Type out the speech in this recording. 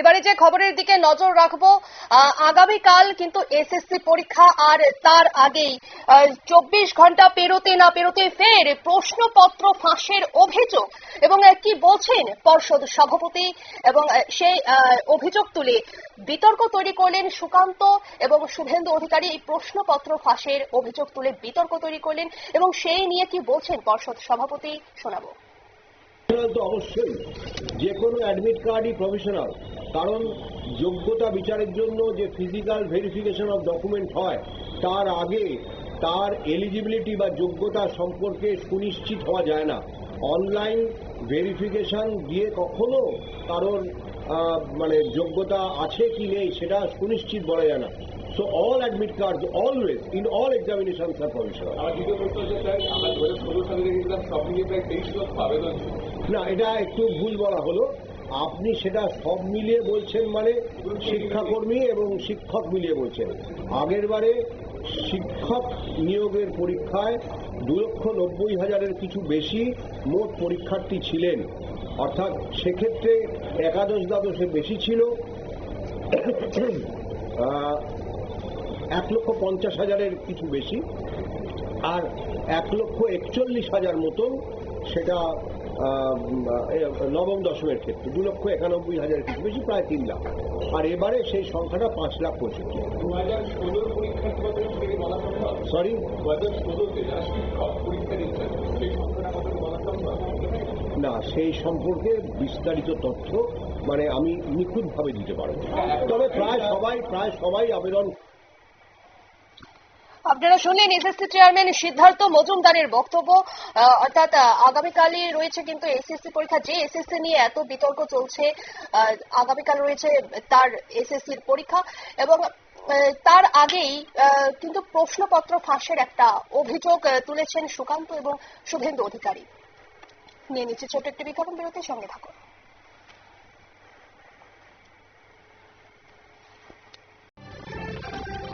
এবারে যে খবরের দিকে নজর রাখব আগামীকাল কিন্তু এসএসসি পরীক্ষা আর তার আগেই চব্বিশ ঘণ্টা পেরোতে না পেরোতে ফের প্রশ্নপত্র ফাঁসের অভিযোগ। এবং কি বলছেন পর্ষদ সভাপতি? এবং সেই অভিযোগ তুলে বিতর্ক তৈরি করলেন সুকান্ত এবং শুভেন্দু অধিকারী, এই প্রশ্নপত্র ফাঁসের অভিযোগ তুলে বিতর্ক তৈরি করলেন এবং সেই নিয়ে কি বলছেন পর্ষদ সভাপতি? শোনাবো। তো অবশ্যই যে কোনো অ্যাডমিট কার্ডই প্রফেশনাল কারণ যোগ্যতা বিচারের জন্য যে ফিজিক্যাল ভেরিফিকেশন অফ ডকুমেন্ট হয় তার আগে তার এলিজিবিলিটি বা যোগ্যতা সম্পর্কে সুনিশ্চিত হওয়া যায় না। অনলাইন ভেরিফিকেশন দিয়ে কখনো কারোর মানে যোগ্যতা আছে কি নেই সেটা সুনিশ্চিত বলা যায় না। So all admit card always in all হচ্ছে স্যার ছিল না এটা একটু ভুল বলা হলো। আপনি সেটা সব মিলিয়ে বলছেন মানে শিক্ষাকর্মী এবং শিক্ষক মিলিয়ে বলছেন। আগের বারে শিক্ষক নিয়োগের পরীক্ষায় দু লক্ষ নব্বই হাজারের কিছু বেশি মোট পরীক্ষার্থী ছিলেন। অর্থাৎ সেক্ষেত্রে একাদশ দ্বাদশে বেশি ছিল। এক লক্ষ পঞ্চাশ হাজারের কিছু বেশি। আর এক লক্ষ একচল্লিশ হাজার মতন সেটা নবম দশমের ক্ষেত্রে দু লক্ষ একানব্বই হাজার কিছু বেশি প্রায় তিন লাখ। আর এবারে সেই সংখ্যাটা পাঁচ লাখ পঁয়ষট্টি সরি না সেই সম্পর্কে বিস্তারিত তথ্য মানে আমি নিখুঁতভাবে দিতে পারব। তবে প্রায় সবাই প্রায় সবাই আবেদন আপনারা শুনলেন এসএসসি চেয়ারম্যান সিদ্ধার্থ মজুমদারের বক্তব্য। অর্থাৎ আগামীকালই রয়েছে কিন্তু এসএসসি পরীক্ষা। যে এসএসসি নিয়ে এত বিতর্ক চলছে আগামীকাল রয়েছে তার এসএসসির পরীক্ষা এবং তার আগেই কিন্তু প্রশ্নপত্র ফাঁসের একটা অভিযোগ তুলেছেন সুকান্ত এবং শুভেন্দু অধিকারী। নিয়ে নিচ্ছে ছোট্ট একটি বিজ্ঞাপন, বিরতির সঙ্গে থাকুন।